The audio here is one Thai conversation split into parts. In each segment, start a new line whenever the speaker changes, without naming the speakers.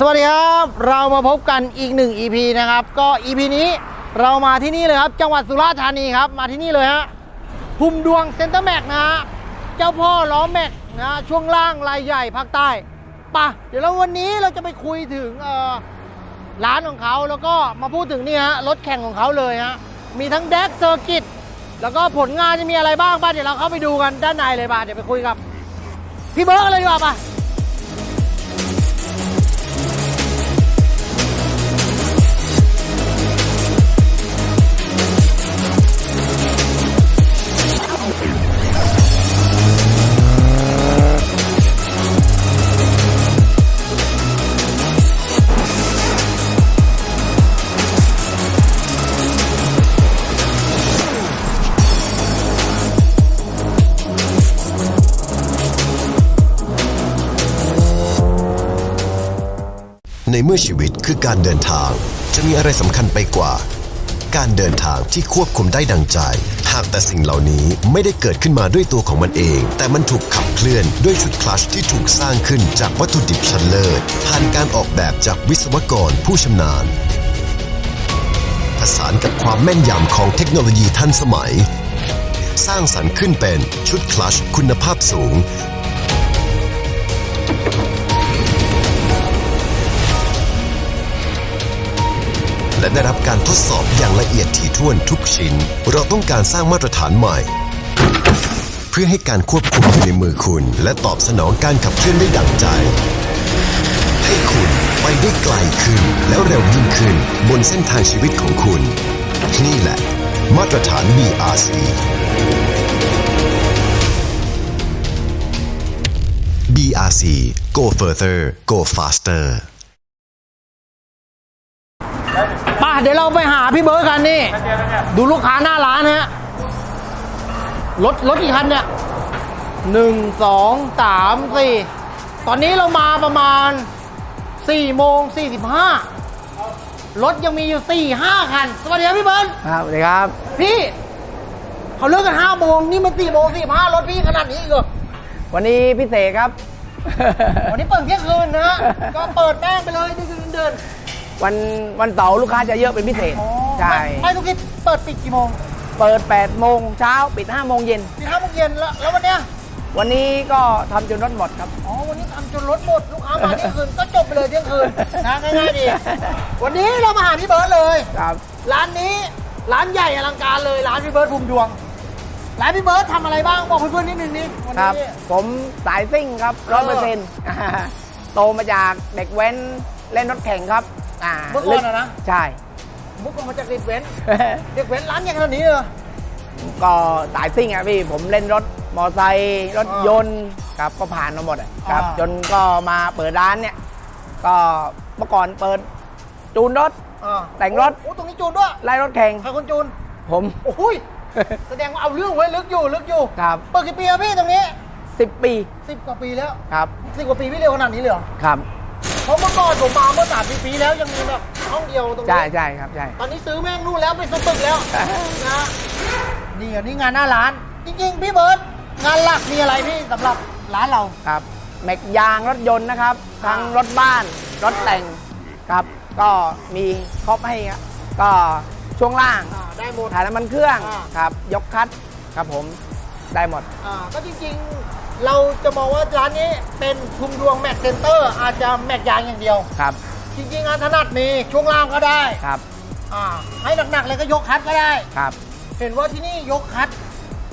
สวัสดีครับ เรามาพบกันอีกหนึ่ง EP นะครับ ก็ EP นี้เรามาที่นี่เลยครับ จังหวัดสุราษฎร์ธานีครับ มาที่นี่เลยฮะภูมิดวงเซ็นเตอร์แม็กนะฮะเจ้าพ่อล้อแม็กนะช่วงล่างลายใหญ่ภาคใต้ปะเดี๋ยวเราวันนี้เราจะไปคุยถึงร้านของเขาแล้วก็มาพูดถึงนี่ฮะรถแข่งของเขาเลยฮะมีทั้งแดกเซอร์กิตแล้วก็ผลงานจะมีอะไรบ้างบ้างเดี๋ยวเราเข้าไปดูกันด้านในเลยบ้าเดี๋ยวไปคุยกับพี่เบิร์กเลยดีกว่าป่ะ
ในเมื่อชีวิตคือการเดินทาง จะมีอะไรสำคัญไปกว่า การเดินทางที่ควบคุมได้ดังใจ หากแต่สิ่งเหล่านี้ไม่ได้เกิดขึ้นมาด้วยตัวของมันเอง แต่มันถูกขับเคลื่อนด้วยชุดคลัชที่ถูกสร้างขึ้นจากวัตถุดิบชั้นเลิศผ่านการออกแบบจากวิศวกรผู้ชำนาญผสานกับความแม่นยำของเทคโนโลยีทันสมัย สร้างสรรค์ขึ้นเป็นชุดคลัชคุณภาพสูง และได้รับการทดสอบอย่างละเอียดถี่ถ้วนทุกชิ้น เราต้องการสร้างมาตรฐานใหม่ เพื่อให้การควบคุมอยู่ในมือคุณ และตอบสนองการขับเคลื่อนได้ดังใจ ให้คุณไปได้ไกลขึ้นแล้วเร็วยิ่งขึ้นบนเส้นทางชีวิตของคุณ นี่แหละ มาตรฐาน BRC BRC Go further Go faster
ป่ะ เดี๋ยวเราไปหาพี่เบิร์ดกันนี่ ดูลูกค้าหน้าร้านฮะรถรถกี่คันเนี่ยหนึ่งสองสามสี่ตอนนี้เรามาประมาณสี่โมงสี่สิบห้ารถยังมีอยู่สี่ห้าคัน สวัสดีครับพี่เบิร์ด
ครับสวัสดีครับ
พี่เขาเลิกกันห้าโมงนี่มันสี่โมงสี่ห้ารถพี่ขนาดนี้อีกเหรอ
วันนี้พิเศษครับ
วันนี้เปิดเที่ยงคืนนะฮะก็เปิดแม่งไปเลยเดินเดิน
วันวันเสาร์ลูกค้าจะเยอะเป็นพิเศษ
อ๋อ
ใช่
ไม่ไม่ทุกทีเปิดปิดกี่โมง
เปิด 8 โมงเช้าปิด 5 โมงเย็น
ปิดห้าโมงเย็นแล้วแล้ววันเนี้ย
วันนี้ก็ทำจนรถหมดครับ
อ๋อวันนี้ทำจนรถหมดลูกค้ามาเที่ยงคืนก็จบไปเลยเที่ยงคืนนะง่ายๆดีวันนี้เรามาหาพี่เบิร์ดเลย
ครับ
ร้านนี้ร้านใหญ่อลังการเลยร้านพี่เบิร์ดภูมิดวงร้านพี่เบิร์ดทำอะไรบ้างบอกเพื่อนๆนิดนึงนี่วัน
ครับ
นี้
ผมสายซิ่งครับ
เอ
ร้อย
อ
เปอร์เซ็นต์โตมาจากเด็กแว้นเล่นรถแข่งครับ อ่า
เมื่อก่อนอะนะ
ใช่
มุกออกมาจากเด็กเว้น เด็กเว้นร้านใหญ่ขนาดนี้เลยเหรอ
ก็สายซิ่งอะพี่ผมเล่นรถมอไซค์รถ
อ่าย
นต์ครับก็ผ่านมาหมดอะครับ
อ่า
จนก็มาเปิดร้านเนี่ย ก็เมื่อก่อนเปิดจูนรถ
อ่า
แต่งรถ
โอ้ตรงนี้จูนด้วย
ไล่รถแข่ง
ใครคนจูน
ผม
โอ้ย แสดงว่าเอาเรื่องไว้ยลึกอยู่ลึกอยู่
ครับ
เปิดกี่ปีอะพี่ตรงนี้
10 ปี
สิบกว่าปีแล้ว
ครับ
สิบกว่าปีพี่เร็วขนาดนี้เลยเหรอ
ครับ
เพราะเมื่อก่อนผมมาเมื่อสามปีแล้วยังมีแบบห้องเดียวตรงนี้
ใช่ใช่ครับใช่
ตอนนี้ซื้อแม่งนู่นแล้วไปซื้อตึกแล้ว นะนี่อันนี้งานหน้าร้าน จริงๆ พี่เบิร์ตงานหลักมีอะไรพี่สำหรับร้านเรา
ครับแม็กยางรถยนต์นะครับ ทั้งรถบ้านรถแต่งครับ ก็มีครบให้ครับก็ช่วงล่าง
อ่าได้หมด
ถ่ายน้ำมันเครื่อง
อ่า
ครับ ยกคัดครับผมได้หมด
อ่าก็จริงๆ เราจะมองว่าร้านนี้เป็นทุมดวงแม็กเซนเตอร์อาจจะแม็กยางอย่างเดียว
ครับ
จริงๆงานถนัดมีช่วงล่างก็ได้
ครับ
อ่าให้หนักๆเลยก็ยกคัดก็ได้
ครับ
เห็นว่าที่นี่ยกคัด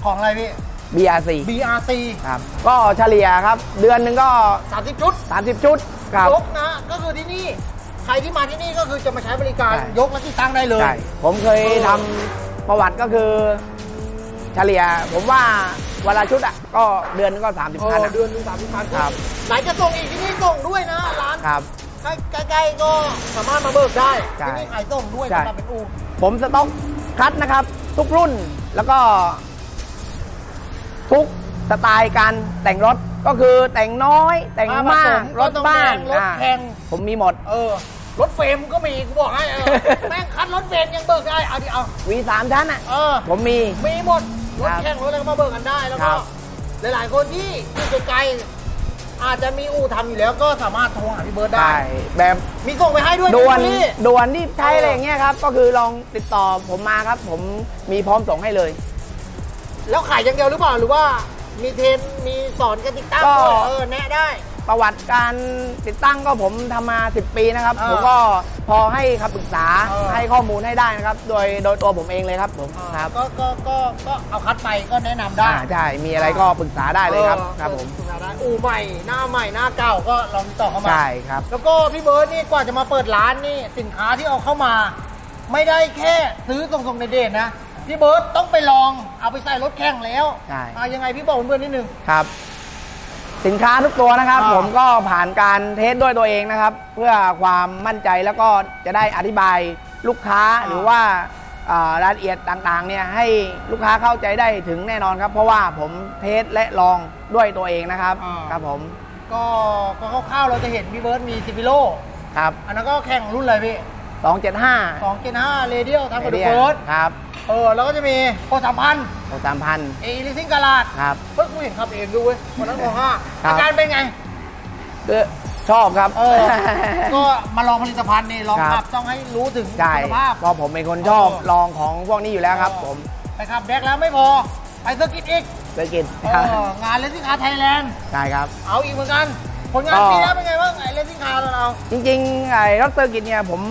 ของอะไรพี่
BRC
BRC
ครับ ก็เฉลี่ยครับ เดือนหนึ่งก็
30 ชุด
30 ชุดครับ
ยกนะ ก็คือที่นี่ใครที่มาที่นี่ก็คือจะมาใช้บริการ
ใช่
ยกและที่ตั้งได้เลย
ใช่ ผมเคยทำประวัติก็คือ เฉลี่ยผมว่าเวลาชุดอะก็เดือนหนึงก็30
เอ
คัน
อ
อะ
เดือนหนึงสามสิบพัน
ครับ
ไหนจะส่งอีกที่นี่ส่งด้วยนะร้าน
ครับ
ใกล้ๆก็สามารถมาเบิกได้
ใช่
ที่นี่ขายส่งด้วย
ใช่
สำหรับเป็นอู
ผมสต็อกคัดนะครับ ทุกรุ่นแล้วก็ ทุกสไตล์การแต่งรถก็คือแต่งน้อยแต่งมาก รถบ้าน
รถ
อ่า
แข่ง
ผมมีหมด
เออรถเฟรมก็มีกูบอกให้เออ แม่งคัดรถเฟรมยังเบิกได้เอาดิเอา
วีสามชั้นอะ
เออ
ผมมี
มีหมด รถ
ครับ
แข่งรถอะไรก็มาเบิกกันได้ แล้ว
ค
ก็
รับ
หลายๆคนที่อยู่ไกลๆอาจจะมีอู่ทำอยู่แล้วก็สามารถโทรหาพี่เบิร์ดได้
ใช่แบบ
มีส่งไปให้ด้วย
ด่วน
พี่
ด่วนที่ใช้
เอออ
อะไรอย่างเงี้ยครับ ก็คือลองติดต่อผมมาครับ ผมมีพร้อมส่งให้เลย
แล้วขายอย่างเดียวหรือเปล่าหรือว่ามีเทรนมีสอนกันติดตั้ง
ก็
ด้วยเออแนะได้
ประวัติการติดตั้งก็ผมทำมา 10 ปีนะครับ
เออ
ผมก็ พอให้คำปรึกษา
เออ
ให้ข้อมูลให้ได้นะครับ โดยโดยตัวผมเองเลยครับผมครับ
ก็ก็ก็ก็เอาคัดไปก็แนะนำได้
อ่าใช่มีอะไรก็ปรึกษาได้เลยครับ
ออ
ครับผม
ปรึกษาได้อู่ใหม่หน้าใหม่หน้าเก่าก็ลองติดต่อเข้ามา
ใช่ครับ
แล้วก็พี่เบิร์ดนี่กว่าจะมาเปิดร้านนี่สินค้าที่เอาเข้ามา ไม่ได้แค่ซื้อส่งๆในเดทนะพี่เบิร์ดต้องไปลองเอาไปใส่รถแข่งแล้ว
ใช่
อะยังไงพี่บอกเพื่อนๆนิดนึง
ครับ สินค้าทุกตัวนะครับ
อ่า
ผมก็ผ่านการเทสด้วยตัวเองนะครับ เพื่อความมั่นใจแล้วก็จะได้อธิบายลูกค้า
อ่า
หรือว่าอ่ารายละเอียดต่างๆเนี่ยให้ลูกค้าเข้าใจได้ถึงแน่นอนครับ เพราะว่าผมเทสและลองด้วยตัวเองนะครับ
อ่า
ครับผม
ก็ก็คร่าวๆเราจะเห็นพี่เบิร์ดมีซิฟิโล
ครับ
อันนั้นก็แข่งรุ่นอะไรพี่
275
สองเกนห้าเรเดียลทำกับเดอะเฟิร์ส
ครับ
เออแล้วก็จะมีโอสามพัน
โอสามพัน
เอลิซิงกาลาด
ครับ
เพิ่งกูเห็นขับเองดูเว้ยวันนั้นโอห้า
ครับ
อาการเป็นไง
ก็ชอบครับ
เออ ก็มาลองผลิตภัณฑ์นี่ลอง
ครับ
ขับต้องให้รู้ถึง
ใช่
คุณภาพ
เพราะผมเป็นคนชอบ
เออ
ลองของพวกนี้อยู่แล้วครับ ผม
ไปขับแดกแล้วไม่พอ ไปเซอร์กิตอีก
เบกิน
เอองานเลสซิ่งคาร์ไทยแลนด์
ใช่ครับ
เอาอีกเหมือนกัน ผลงาน
ก็
ปีแล้วเป็นไงบ้างไอ้เลสซิ่งคาร์เรา
จริงๆไอ้รถเซอร์กิตเนี่ยผม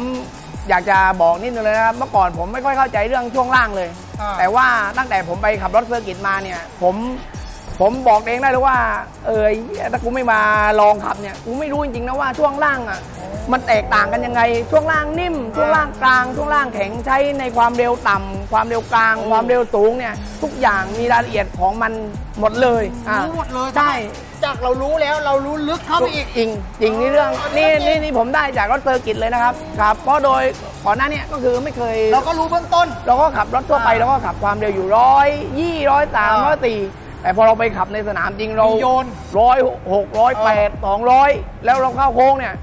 อยากจะบอกนิดนึงเลยนะครับ เมื่อก่อนผมไม่ค่อยเข้าใจเรื่องช่วงล่างเลย
อ่า
แต่ว่าตั้งแต่ผมไปขับรถเซอร์กิตมาเนี่ย ผมผมบอกเองได้เลยว่า เออไอ้เหี้ยถ้ากูไม่มาลองขับเนี่ยกูไม่รู้จริงๆนะว่าช่วงล่างอะ มันแตกต่างกันยังไง ช่วงล่างนิ่ม ช่วงล่างกลาง ช่วงล่างแข็งใช้ในความเร็วต่ำความเร็วกลาง ความเร็วสูงเนี่ย ทุกอย่างมีรายละเอียดของมันหมดเลยอะ
รู้หมดเลย
ใช่
จากเรารู้แล้วเรารู้ลึกเข้าไปอีก
จริงจริงนี่เรื่อง
อันนี้
นี่
จริง
นี่นี่ผมได้จากรถเซอร์กิตเลยนะครับครับเพราะโดยก่อนหน้าเนี้ก็คือไม่เคย
เราก็รู้เบื้องต้น
เราก็ขับรถทั่วไป
อ่า
เราก็ขับความเร็วอยู่ร้อยยี่ร้อยสามร้อยสี่แต่พอเราไปขับในสนามจริงเรา
มีโยน
ร้อยหกร้อยแปดสองร้อยแล้วเราเข้าโค้งเนี่ย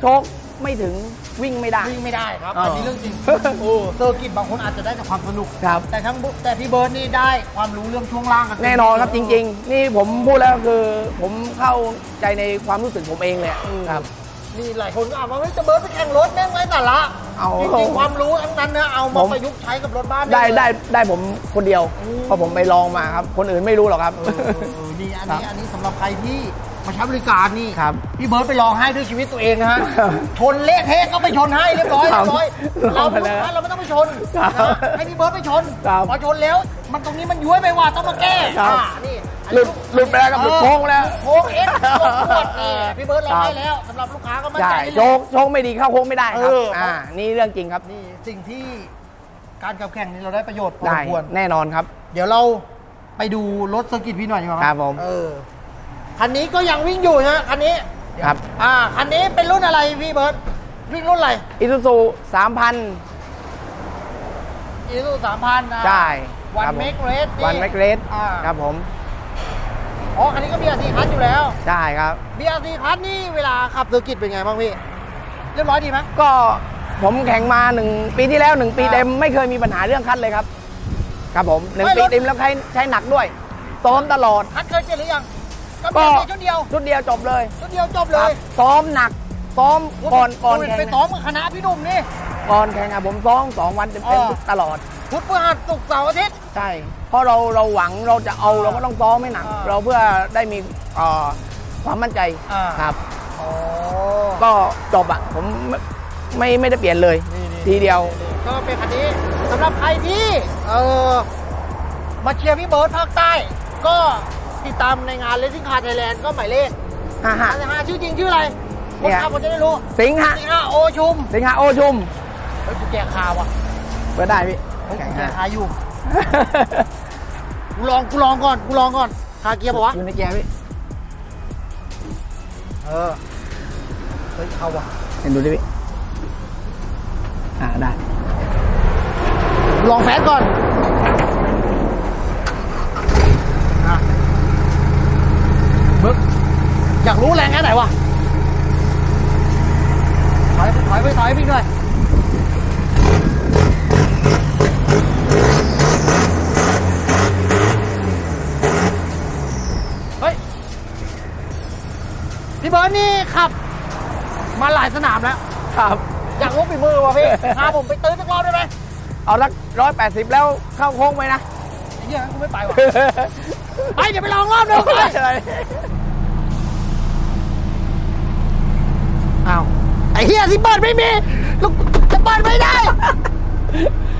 โชคไม่ถึง วิ่งไม่ได้
วิ่งไม่ได้ครับ
อ่า
อันนี้เรื่องจริงโอ้เซอร์กิตบางคนอาจจะได้จากความสนุก
ครับ
แต่ทั้งบุ๊แต่พี่เบิร์ดนี่ได้ความรู้เรื่องช่วงล่างกัน
แน่นอนครับจริง ๆ นี่ผมพูดแล้วคือ ผมเข้าใจในความรู้สึกผมเองเลยอะครับ
นี่หลายคนก็อ่านว่าเฮ้ยจะเบิร์ดไปแข่งรถแม่งไร้สาระ
เอา
จริงๆความรู้ทั้งนั้นนะเอามา
ผม
ประยุกต์ใช้กับรถบ้าน
ได้
เลย
ได้ได้ผมคนเดียว
อืม
เพราะผมไปลองมาครับ คนอื่นไม่รู้หรอกครับ
เออเออเออนี่อันนี้
ครับ
อันนี้สำหรับใครที่ มาใช้บริการนี่
ครับ
พี่เบิร์ดไปลองให้ด้วยชีวิตตัวเองนะฮะ
ครับ
ชนเละเทะก็ไปชนให้เรียบร้อย
ครั
เรี
บ
ยบร้อย
ล
เรา
องไป
ลูก
แล้ว
ค้าเราไม่ต้องไปชน
ครับ
นะให้พี่เบิร์ดไปชน
ครับ
พอชนแล้วมันตรงนี้มันย้วยไปว่าต้องมาแก้
ครับ
อ่านี่อัน
หลุ
นี้
ดหลุดไปแล้วครับหลุดโค้งไปแล้ว
โค้งเอสปวดปวดนี่พี่เบิร์ดลอง
ครับ
ให้แล้วสำหรับลูกค้าก็มั่น
ใช่
ใจได้
โช
เลย
คโชคไม่ดีเข้าโค้งไม่ได้ครับ
เอออ่
อ่านี่เรื่องจริงครับ
นี่สิ่งที่การขับแข่งนี้เราได้ประโยชน์พอส
ได้
มควร
แน่นอนครับ
เดี๋ยวเราไปดูรถเซอร์กิตพี่หน่อยดีกว่า
ครับผม
เออ คันนี้ก็ยังวิ่งอยู่นะคันนี้
ครับ
อ่าคันนี้เป็นรุ่นอะไรพี่เบิร์ตวิ่งรุ่นอะไร
อิซูซูสามพัน
อีซูสามพัน
ใช่
วัน
ครับผ
เมกเรส
วันแมกเรส
อ่า
ครับผม
อ๋อคันนี้ก็ BRC คัสอยู่แล้ว
ใช่ครับ
BRC คัสนี่เวลาขับเซอร์กิตเป็นไงบ้างพี่เรียบร้อยดีไหม
ก็ผมแข่งมาหนึ่งปีที่แล้วหนึ่งปี
อ่า
เต็มไม่เคยมีปัญหาเรื่องคัดเลยครับ ครับผมหนึ่ง
ไม่
ปี
รถ
เต็มแล้วใช้ใช้หนักด้วยซ้อมตลอด
คัสเคยเจอหรือยัง ก็
ก็
BRC ชุดเดียว
ชุดเดียวจบเลย
ชุดเดียวจบเล
ครั
ย
บซ้อมหนัก ซ้อมก่อนก่อน
โย
แข่ง
ไป
นะ
ซ้อมกับคณะพี่หนุ่มนี่
ก่อนแข่งอะผมซ้อมสองวันเต็ม
อ่า
ๆตลอด
พุธพฤหัสศุกร์เสาร์อาทิตย์
ใช่ เพราะเราเราหวังเราจะเอา
อ่า
เราก็ต้องซ้อมให้หนัก
อ่า
เราเพื่อได้มีเอ่อความมั่นใจ
อ่า
ครับ
อ๋อ
ก็จบอะผมไม่ไม่ไม่ได้เปลี่ยนเลย
นี่นี่
ทีเดียว
ก็เป็นคันนี้สำหรับใครที่เออมาเชียร์พี่เบิร์ดภาคใต้ ก็ ติดตามในงาน Racing Car Thailand ก็หมายเลข
ฮ่าฮ่า
ห้าห้าชื่อจริงชื่ออะไร คน
เนี่ย
ขับคนจะได้รู้
สิงหะ
นี่ฮะโอชุม
สิงหะโอชุม
เฮ้ยกูแกคาว่ะ
เปิดได้พี่
เฮ้ย
แข่
กู
ง
แก
ฮะ
คาอยู่ กูลองกูลองก่อนกูลองก่อนคาเกียร์ปะวะ
อยู่ในแกพี่
เออเฮ้ยเข้าว่ะ
เห็นดูดิพี่ อ่าได้
ลองแฟนก่อนอะบึก อยากรู้แรงแค่ไหนวะถอยไปถอยไปถอยไปอีกหน่อยเฮ้ยร์ดนี่ขับ มาหลายสนามแล้ว
ครับ
อยากรู้ฝีมือว่ะพี่ พาผมไปตื้อสักรอบได้ไหม
เอาสักร้อยแปดสิบแล้วเข้าโค้งไหมนะ
ไอ้เหี้ยกูไม่ไปว่ะ ไปเดี๋ยวไปลองรอบหนึงไป
อะไร
อ้าวไอ้ เหี้ยที่เปิดไม่มีลูกจะเปิดไม่ได้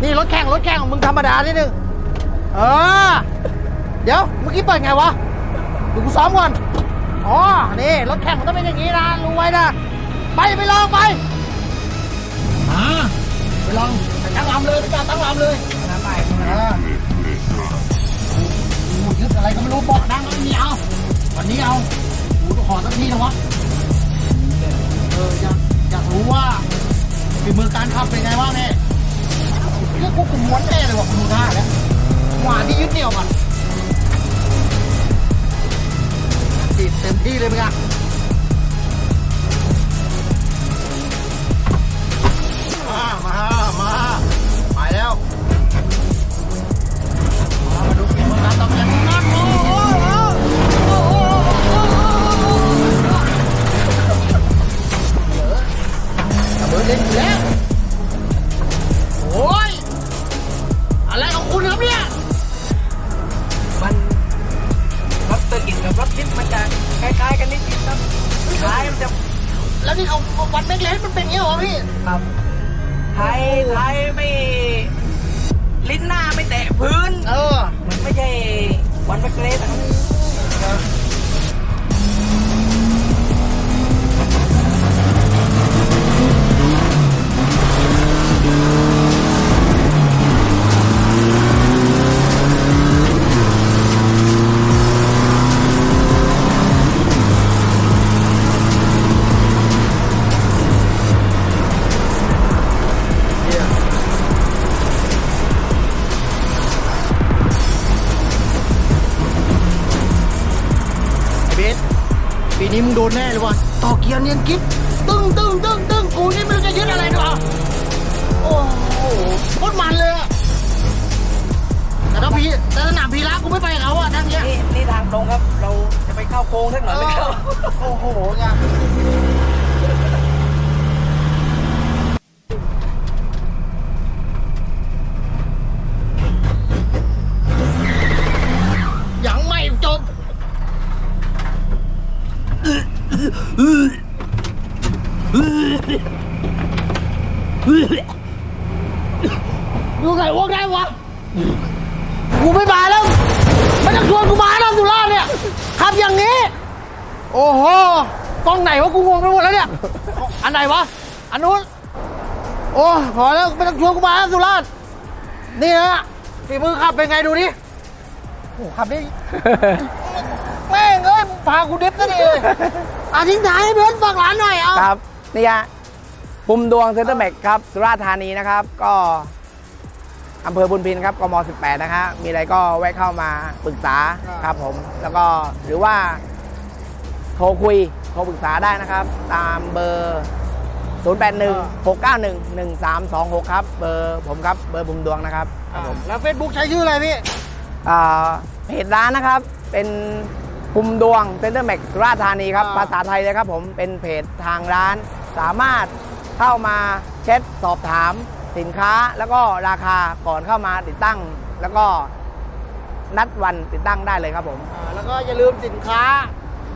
นี่รถแข่งรถแข่งของมึงธรรมดานิดนึงเออ เดี๋ยวเมื่อกี้เปิดไงวะดูกูซ้อมก่อนอ๋อ นี่รถแข่งมันต้องเป็นอย่างนี้นะรู้ไว้นะ ไปไปลองไปมาไปลองไปตั้งลำเลยไปจอดตั้งลำเลย
น้ำไป
เออโอ้ยึดอะไรก็ไม่รู้เบาะดังแล้วไม่มีเอาวันนี้เอาโอ้ขอสักทีนะวะเอออยากอยาก รู้ว่าฝีมือการขับเป็นไงบ้างเนี่ยเรื่องควบคุมม้วนแน่เลยว่ะคุณดูท่าแล้วหวานที่ยึดเหนี่ยวอะติดเต็มที่เลยมึงอะมามามาไปแล้ว มาดูฝีมือการขับอย่างนั้ วันแโดนแน่เลยว่ะต่อเกียร์เนียนกิ๊บตึ้งตึ้งตึ้งตึ้งกูนี่ไม่รู้จะยึดอะไรดีวะโอ้โหโคตรมันเลยอะแต่ถ้าพีแต่สนามพีระกูไม่ไปกับเขาอะทั้งเนี้ย
นี่นี่ทางตรงครับ เราจะไปเข้าโค้งสักหน่อยไหมครับ
โอ้โหไงยังไม่จบ ดูไงอ้วกได้วะ กูไม่มาแล้ว ไม่ต้องชวนกูมาแล้วสุราษฎร์เนี่ยขับอย่างนี้ โอ้โหกล้องไหนวะกูงงไปหมดแล้วเนี่ย อันไหนวะ อันนู้น โอ้พอแล้วไม่ต้องชวนกูมาแล้วสุราษฎร์นี่นะฝีมือขับเป็นไงดูดิโอ้ขับได้ แม่งเอ้ยพากูดิฟซะดิเลยอะทิ้งท้ายให้เพื่อนฝากร้านหน่อยเอา
ครับนี่ฮะภูมิดวงเซ็นเตอร์แม็กครับ สุราษฎร์ธานีนะครับ ก็อำเภอบุญพินครับกม18 นะฮะมีอะไรก็แวะเข้ามาปรึกษาครับผม แล้วก็หรือว่า โทรคุย โทรปรึกษาได้นะครับ ตามเบอร์ 081 691 1326 ครับ เบอร์ผมครับ เบอร์ภูมิดวงนะครับครับผม
แล้วเฟซบุ๊กใช้ชื่ออะไรพี่
อ่าเพจร้านนะครับ เป็นภูมิดวงเซ็นเตอร์แม็กสุราษฎร์ธานีครับ
อ่า
ภาษาไทยเลยครับผม เป็นเพจทางร้าน สามารถเข้ามาเช็คสอบถามสินค้าแล้วก็ราคาก่อนเข้ามาติดตั้ง แล้วก็นัดวันติดตั้งได้เลยครับผม
อ่าแล้วก็อย่าลืมสินค้า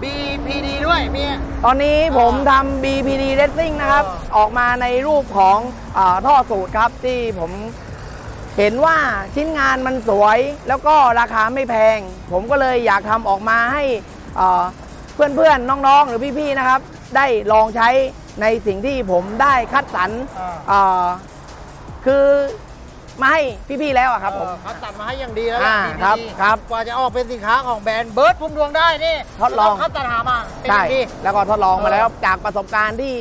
BPD ด้วยมี
ตอนนี้ผมทำ BPD Racing นะครับ
อ่า
ออกมาในรูปของอาท่อสูตรครับที่ผมเห็นว่าชิ้นงานมันสวย แล้วก็ราคาไม่แพง ผมก็เลยอยากทำออกมาให้เพื่อนเพื่อนๆ น้องๆ หรือพี่ๆ นะครับ ได้ลองใช้ในสิ่งที่ผมได้คัดสรร
อ่า
อ่าคือ มาให้พี่ๆแล้วอะครับผม
เออเขาตัดมาให้อย่างดีแล้ว
อ่า
แหละ BPD
ครับครับ
กว่าจะออกเป็นสินค้าของแบรนด์เบิร์ดพุ่มดวงได้นี่
ทดลอง
เขาตัดหามาเป็นอ
ใช่
ย่างดี
แล้วก็ทดลองมา
เออ
แล้วจากประสบการณ์ที่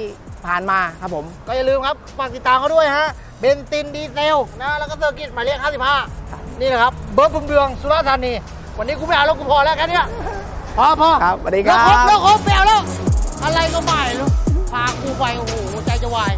ผ่านมาครับผม
ก็อย่าลืมครับฝากติดตามเขาด้วยฮะเบนซินดีเซลนะแล้วก็เซอร์กิตหมายเลข55 นี่นะครับ เบิร์ดพุ่มดวงสุราษฎร์ธานี วันนี้กูไม่เอาแล้วกูพอแล้วแค่เนี้ยพอพอ
ครับสวัสดีครับ
แล้วครบแล้วครบแปลแล้ว อะไรก็ไม่รู้พากูไป โอ้โห ใจจะวาย